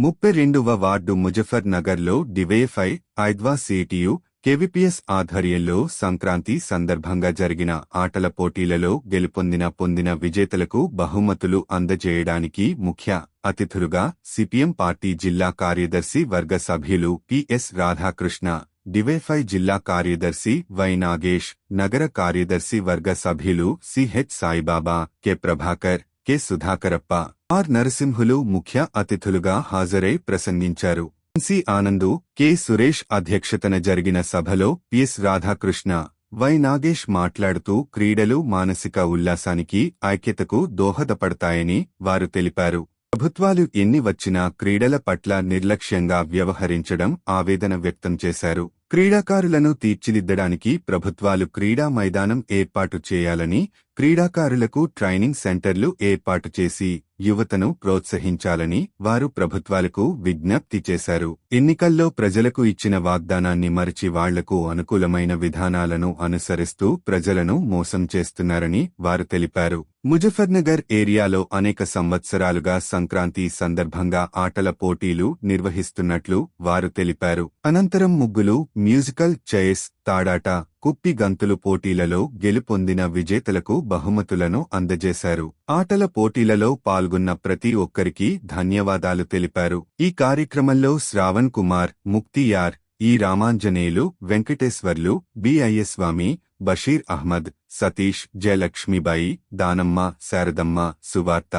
ముప్పై రెండవ వార్డు ముజఫర్ నగర్లో డివేఫై ఐద్వా సిటియు కెవిపిఎస్ ఆధ్వర్యంలో సంక్రాంతి సందర్భంగా జరిగిన ఆటల పోటీలలో గెలుపొందిన పొందిన విజేతలకు బహుమతులు అందజేయడానికి ముఖ్య అతిథులుగా సిపిఎం పార్టీ జిల్లా కార్యదర్శి వర్గ సభ్యులు పిఎస్ రాధాకృష్ణ డివైఫై జిల్లా కార్యదర్శి వై నాగేష్ నగర కార్యదర్శి వర్గ సభ్యులు CH Saibaba K. Prabhakar K. Sudhakarappa R. Narasimhulu ముఖ్య అతిథులుగా హాజరై ప్రసంగించారు. సి. ఆనందు కె. సురేష్ అధ్యక్షతన జరిగిన సభలో పిఎస్ రాధాకృష్ణ వై. నాగేష్ మాట్లాడుతూ క్రీడలు మానసిక ఉల్లాసానికి ఐక్యతకు దోహదపడతాయని వారు తెలిపారు. ప్రభుత్వాలు ఎన్ని వచ్చినా క్రీడల పట్ల నిర్లక్ష్యంగా వ్యవహరించడం ఆవేదన వ్యక్తం చేశారు. క్రీడాకారులను తీర్చిదిద్దడానికి ప్రభుత్వాలు క్రీడా మైదానం ఏర్పాటు చేయాలని క్రీడాకారులకు ట్రైనింగ్ సెంటర్లు ఏర్పాటు చేసి యువతను ప్రోత్సహించాలని వారు ప్రభుత్వాలకు విజ్ఞప్తి చేశారు. ఎన్నికల్లో ప్రజలకు ఇచ్చిన వాగ్దానాన్ని మరిచి వాళ్ళకు అనుకూలమైన విధానాలను అనుసరిస్తూ ప్రజలను మోసం చేస్తున్నారని వారు తెలిపారు. ముజఫర్నగర్ ఏరియాలో అనేక సంవత్సరాలుగా సంక్రాంతి సందర్భంగా ఆటల పోటీలు నిర్వహిస్తున్నట్లు వారు తెలిపారు. అనంతరం ముగ్గులు మ్యూజికల్ చైస్ తాడాట కుప్పి గంతులు పోటీలలో గెలుపొందిన విజేతలకు బహుమతులను అందజేశారు. ఆటల పోటీలలో పాల్గొ పాల్గొన్న ప్రతి ఒక్కరికి ధన్యవాదాలు తెలిపారు. ఈ కార్యక్రమంలో శ్రావణ్ కుమార్ ముక్తియార్ ఈ రామాంజనేయులు వెంకటేశ్వర్లు బిఐఎస్ స్వామి బషీర్ అహ్మద్ సతీష్ జయలక్ష్మీబాయి దానమ్మ శారదమ్మ సువార్త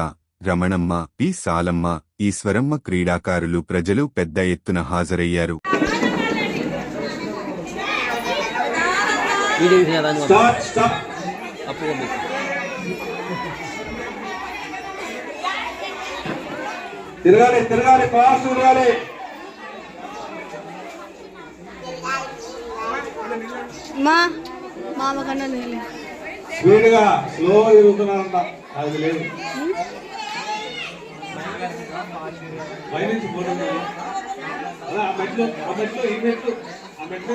రమణమ్మ పి. సాలమ్మ ఈశ్వరమ్మ క్రీడాకారులు ప్రజలు పెద్ద ఎత్తున హాజరయ్యారు. తిరగాలి తిరగాలి ఫాస్ట్ తిరగాలి. స్పీడ్గా స్లో తిరుగుతున్నారంట అది లేదు. పైనుంచి తీయాలి. అలా ఆ మెట్లు ఆ మెట్లు ఈ మెట్లు ఆ మెట్లు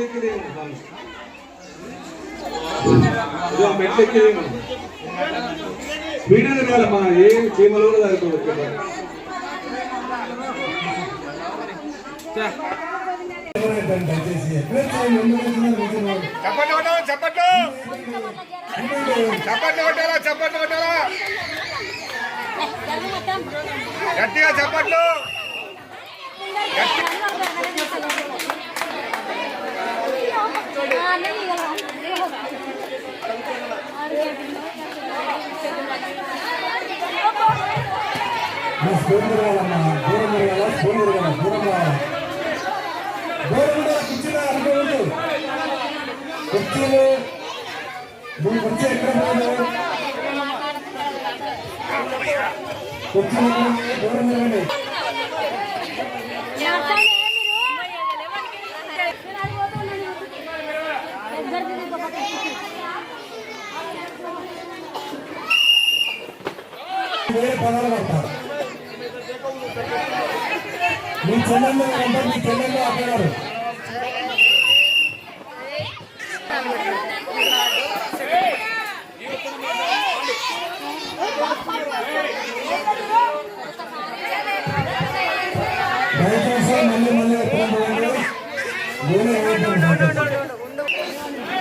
ఆ మెట్లు స్పీడ్ ఏం చీమలు కూడా చప్పట్లు చప్పట్లు? చప్పట్లు కొట్టాలా చప్పట్లు కొట్టాలా గట్టిగా చప్పట్లు. దూరం దూరం దూరం రావాలి దూరం ఉండే కుర్చీలు కుర్చీ ఎక్కడ పోదు కుర్చీలు వేరే పదాలు పడతారు. మీ చెల్లెళ్ళు అంటే మీ చెల్లెళ్ళు అక్కగారు. దయచేసి మళ్ళీ మళ్ళీ ఎక్కడ నేను